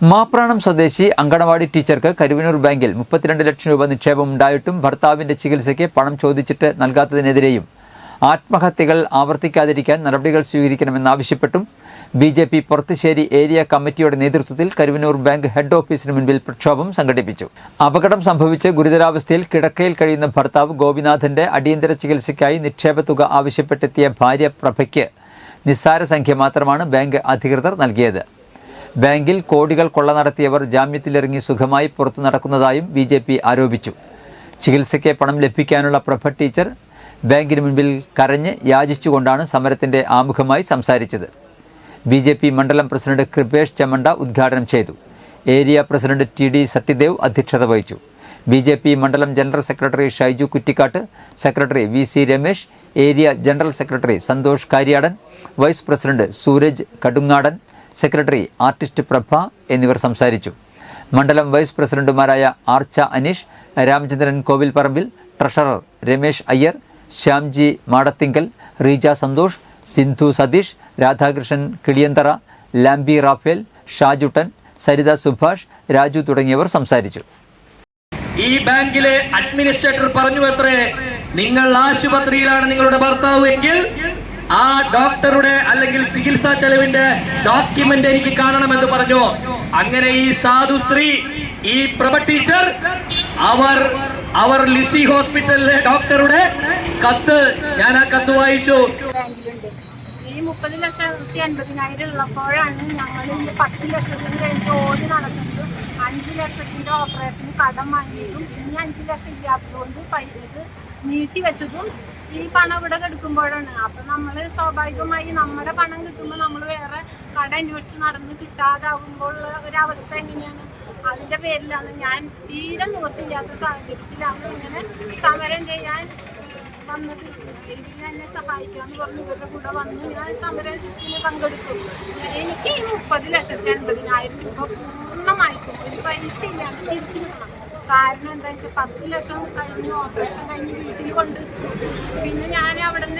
മാപ്രാണം സ്വദേശി അങ്കണവാടി ടീച്ചർക്ക് കരുവനൂർ ബാങ്കിൽ മുപ്പത്തിരണ്ട് ലക്ഷം രൂപ നിക്ഷേപം ഉണ്ടായിട്ടും ഭർത്താവിന്റെ ചികിത്സയ്ക്ക് പണം ചോദിച്ചിട്ട് നൽകാത്തതിനെതിരെയും ആത്മഹത്യകൾ ആവർത്തിക്കാതിരിക്കാൻ നടപടികൾ സ്വീകരിക്കണമെന്നാവശ്യപ്പെട്ടും B J P Porathissery area കമ്മിറ്റിയുടെ നേതൃത്വത്തിൽ കരുവനൂർ ബാങ്ക് ഹെഡ് ഓഫീസിന് മുൻപിൽ പ്രക്ഷോഭം സംഘടിപ്പിച്ചു. അപകടം സംഭവിച്ച് ഗുരുതരാവസ്ഥയിൽ കിടക്കയിൽ കഴിയുന്ന ഭർത്താവ് ഗോപിനാഥന്റെ അടിയന്തര ചികിത്സയ്ക്കായി നിക്ഷേപ തുക ആവശ്യപ്പെട്ടെത്തിയ ഭാര്യ പ്രഭയ്ക്ക് നിസ്സാര സംഖ്യ മാത്രമാണ് ബാങ്ക് അധികൃതർ നൽകിയത്. ബാങ്കിൽ കോടികൾ കൊള്ള നടത്തിയവർ ജാമ്യത്തിലിറങ്ങി സുഖമായി പുറത്തു നടക്കുന്നതായും ബി ജെ പി ആരോപിച്ചു. ചികിത്സയ്ക്ക് പണം ലഭിക്കാനുള്ള പ്രഭ ടീച്ചർ ബാങ്കിന് മുൻപിൽ കരഞ്ഞ് യാചിച്ചുകൊണ്ടാണ് സമരത്തിന്റെ ആമുഖമായി സംസാരിച്ചത്. ബി ജെ പി മണ്ഡലം പ്രസിഡന്റ് കൃപേഷ് ചമണ്ട ഉദ്ഘാടനം ചെയ്തു. Area president T D Sathyadev അധ്യക്ഷത വഹിച്ചു. ബി ജെ പി മണ്ഡലം general secretary Shaiju Kuttikkat secretary V C Ramesh area general secretary Santhosh Karyadan vice president Sooraj Kadungadan secretary artist Prabha എന്നിവർ സംസാരിച്ചു. മണ്ഡലം vice പ്രസിഡന്റുമാരായ ആർച്ച അനീഷ് രാമചന്ദ്രൻ കോവിൽ പറമ്പിൽ ട്രഷറർ രമേശ് അയ്യർ ശ്യാംജി മാടത്തിങ്കൽ റീജ സന്തോഷ് സിന്ധു സതീഷ് രാധാകൃഷ്ണൻ കിളിയന്തറ ലാംബി റാഫേൽ ഷാജുട്ടൻ സരിത സുഭാഷ് രാജു തുടങ്ങിയവർ സംസാരിച്ചു. ഈ ബാങ്കിലെ അഡ്മിനിസ്ട്രേറ്റർ പറഞ്ഞു അത്രേ നിങ്ങൾ ആശുപത്രിയിലാണ് നിങ്ങളുടെ ഭർത്താവ് എങ്കിൽ ആ ഡോക്ടറുടെ അല്ലെങ്കിൽ ചികിത്സാ ചെലവിന്റെ ഡോക്യുമെന്റ് എനിക്ക് കാണണമെന്ന് പറഞ്ഞു. അങ്ങനെ ഈ സാധു സ്ത്രീ ഈ പ്രഭ ടീച്ചർ അവർ അവർ ലിസി ഹോസ്പിറ്റലിലെ ഡോക്ടറുടെ കത്ത് ഞാൻ ആ കത്ത് വായിച്ചു. ഈ മുപ്പത് ലക്ഷത്തി അൻപതിനായിരം ഉള്ളപ്പോഴാണ് ഞങ്ങൾ പത്ത് ലക്ഷത്തിന് വേണ്ടി ഓടി നടക്കുന്നത് അഞ്ച് ലക്ഷത്തിന്റെ ഓപ്പറേഷന് കടം വാങ്ങിയതും ഇനി അഞ്ച് ലക്ഷം ഇല്ലാത്തതുകൊണ്ട് ഇത് നീട്ടി വെച്ചതും ഈ പണം ഇവിടെ കിടക്കുമ്പോഴാണ്. അപ്പൊ നമ്മൾ സ്വാഭാവികമായി നമ്മുടെ പണം കിട്ടുമ്പോ നമ്മൾ വേറെ കട അന്വേഷിച്ച് നടന്ന് കിട്ടാതാകുമ്പോൾ ഉള്ള ഒരവസ്ഥ എങ്ങനെയാണ്? അതിന്റെ പേരിലാണ് ഞാൻ തീരെ നോക്കില്ലാത്ത സാഹചര്യത്തിലാണ് ഇങ്ങനെ സമരം ചെയ്യാൻ വന്നത്. എന്നെ സഹായിക്കാന്ന് പറഞ്ഞു ഇവരുടെ കൂടെ വന്നു ഞാൻ സമരത്തിന് പങ്കെടുത്തു. എനിക്ക് ഈ മുപ്പത് ലക്ഷത്തി അൻപതിനായിരം രൂപ പൂർണമായിട്ടും ഒരു പൈസ ഇല്ലാണ്ട് തിരിച്ചു കിട്ടണം. കാരണം എന്താ വെച്ചാൽ പത്ത് ലക്ഷം കഴിഞ്ഞു ഓപ്പറേഷൻ കഴിഞ്ഞ് വീട്ടിൽ കൊണ്ട് പിന്നെ ഞാൻ അവിടെ നിന്ന്